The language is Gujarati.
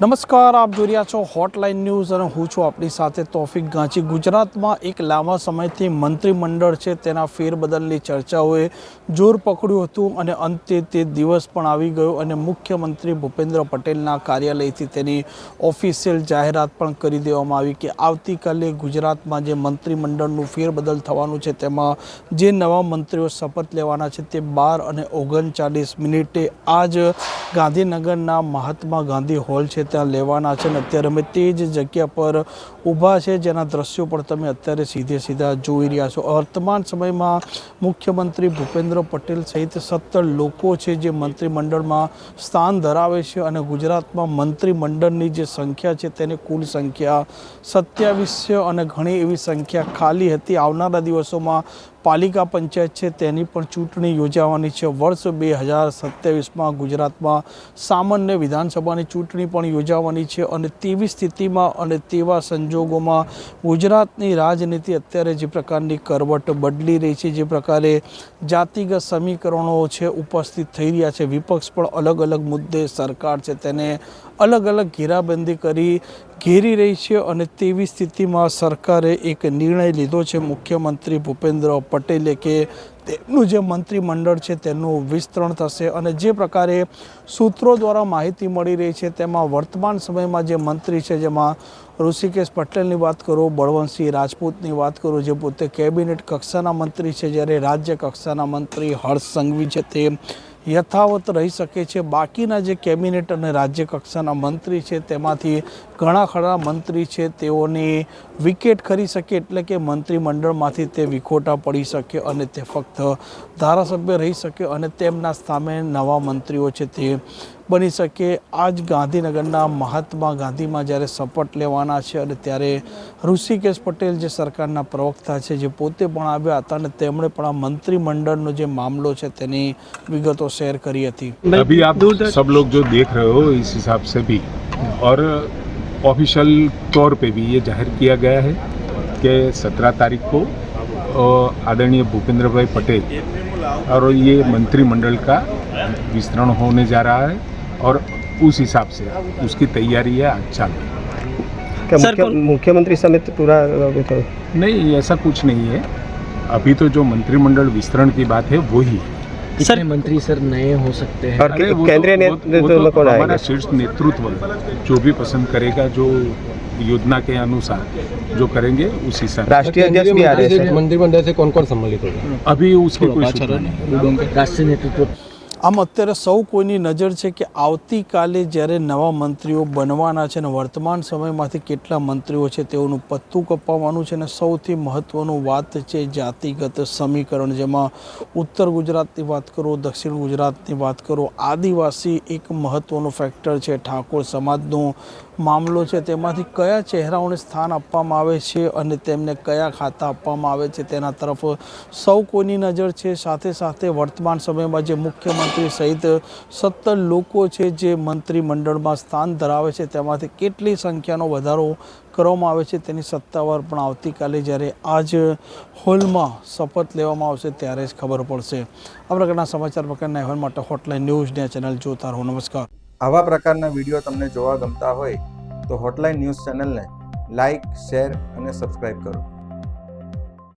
નમસ્કાર, આપ જોઈ રહ્યા છો હોટલાઇન ન્યૂઝ અને હું છું આપણી સાથે તોફિક ગાંચી ગુજરાતમાં એક લાંબા સમયથી મંત્રીમંડળ છે, તેના ફેરબદલની ચર્ચાઓએ જોર પકડ્યું હતું અને અંતે તે દિવસ પણ આવી ગયો અને મુખ્યમંત્રી ભૂપેન્દ્ર પટેલના કાર્યાલયથી તેની ઓફિશિયલ જાહેરાત પણ કરી દેવામાં આવી કે આવતીકાલે ગુજરાતમાં જે મંત્રીમંડળનું ફેરબદલ થવાનું છે, તેમાં જે નવા મંત્રીઓ શપથ લેવાના છે તે બાર અને ઓગણચાલીસ મિનિટે આજ ગાંધીનગરના મહાત્મા ગાંધી હોલ છે ત્યાં લેવાના છે અને અત્યારે અમે તે જ જગ્યા પર ઊભા છે જેના દ્રશ્યો પણ તમે અત્યારે સીધે સીધા જોઈ રહ્યા છો. વર્તમાન સમયમાં મુખ્યમંત્રી ભૂપેન્દ્ર પટેલ સહિત સત્તર લોકો છે જે મંત્રીમંડળમાં સ્થાન ધરાવે છે અને ગુજરાતમાં મંત્રીમંડળની જે સંખ્યા છે તેની કુલ સંખ્યા સત્યાવીસ છે અને ઘણી એવી સંખ્યા ખાલી હતી. આવનારા દિવસોમાં પાલિકા પંચાયત છે તેની પણ ચૂંટણી યોજાવાની છે. વર્ષ બે હજાર સત્યાવીસમાં ગુજરાતમાં સામાન્ય વિધાનસભાની ચૂંટણી પણ યોજાવાની છે અને તેવી સ્થિતિમાં અને તેવા સંજોગોમાં ગુજરાતની રાજનીતિ અત્યારે જે પ્રકારની કરવટ બદલી રહી છે, જે પ્રકારે જાતિગત સમીકરણો છે ઉપસ્થિત થઈ રહ્યા છે. વિપક્ષ પણ અલગ અલગ મુદ્દે સરકાર છે તેને અલગ અલગ ઘેરાબંધી કરી ઘેરી રહી છે અને તેવી સ્થિતિમાં સરકારે એક નિર્ણય લીધો છે. મુખ્યમંત્રી ભૂપેન્દ્ર પટેલે કે તેમનું જે મંત્રીમંડળ છે તેનું વિસ્તરણ થશે અને જે પ્રકારે સૂત્રો દ્વારા માહિતી મળી રહી છે તેમાં વર્તમાન સમયમાં જે મંત્રી છે જેમાં ઋષિકેશ પટેલની વાત કરો, બળવંતસિંહ રાજપૂતની વાત કરો, જે પોતે કેબિનેટ કક્ષાના મંત્રી છે, જ્યારે રાજ્ય કક્ષાના મંત્રી હર્ષ સંઘવી છે તે યથાવત રહી શકે છે. બાકીના જે કેબિનેટ અને રાજ્ય કક્ષાના મંત્રી છે, તેમાંથી ઘણા ખરા મંત્રી છે, તેઓની વિકેટ ખરી શકે એટલે કે મંત્રીમંડળમાંથી તે વિખોટા પડી શકે અને તે ફક્ત ધારાસભ્ય રહી શકે અને તેમના સામે નવા મંત્રીઓ છે તે બની શકે આજ ગાંધીનગરના મહાત્મા ગાંધીમાં જ્યારે શપથ લેવાના છે અને ત્યારે ઋષિકેશ પટેલ જે સરકારના પ્રવક્તા છે જે પોતે પણ આવ્યા હતા અને તેમણે પણ આ મંત્રીમંડળનો જે મામલો છે તેની વિગતો શેર કરી હતી अभी आप सब लोग जो देख रहे हो इस हिसाब से भी और ऑफिशियल तौर पे भी ये जाहिर किया गया है कि सत्रह तारीख को अ, आदरणीय भूपेंद्र भाई पटेल और ये मंत्रिमंडल का विस्तरण होने जा रहा है और उस हिसाब से उसकी तैयारी है आज चालू क्या सर, मुख्यमंत्री समेत पूरा तो- नहीं ऐसा कुछ नहीं है। अभी तो जो मंत्रिमंडल विस्तरण की बात है वो ही। सर मंत्री सर नए हो सकते हैं। और तो- केंद्रीय वो नेतृत्व तो में कौन हमारा शीर्ष नेतृत्व जो भी पसंद करेगा जो योजना के अनुसार जो करेंगे उस हिसाब से। राष्ट्रीय अध्यक्ष भी आ रहे हैं मंत्रिमंडल से कौन कौन सम्मिलित होगा? अभी उसकी कोई सूचना नहीं। राष्ट्रीय नेतृत्व આમ અત્યારે સૌ કોઈની નજર છે કે આવતીકાલે જ્યારે નવા મંત્રીઓ બનવાના છે અને વર્તમાન સમયમાંથી કેટલા મંત્રીઓ છે તેઓનું પત્તું કપાવવાનું છે અને સૌથી મહત્ત્વનું વાત છે જાતિગત સમીકરણ. જેમાં ઉત્તર ગુજરાતની વાત કરો, દક્ષિણ ગુજરાતની વાત કરો, આદિવાસી એક મહત્ત્વનું ફેક્ટર છે. ઠાકોર સમાજનો મામલો છે, તેમાંથી કયા ચહેરાઓને સ્થાન આપવામાં આવે છે અને તેમને કયા ખાતા આપવામાં આવે છે તેના તરફ સૌ કોઈની નજર છે. સાથે સાથે વર્તમાન સમયમાં જે મુખ્યમંત્રી સહિત સત્તર લોકો છે જે મંત્રીમંડળમાં સ્થાન ધરાવે છે. તેમાંથી કેટલી સંખ્યાનો વધારો કરવામાં આવે છે તેની સત્તાવાર પણ આવતીકાલે જ્યારે આજ હોલમાં શપથ લેવામાં આવશે ત્યારે જ ખબર પડશે. આ પ્રકારના સમાચાર પ્રકારના અહેવાલ માટે હોટલાઇન ન્યૂઝને ચેનલ જોતા રહો. નમસ્કાર. આવા પ્રકારના વીડિયો તમને જોવા ગમતા હોય તો હોટલાઇન ન્યૂઝ ચેનલને લાઇક શેર અને સબસ્ક્રાઈબ કરો.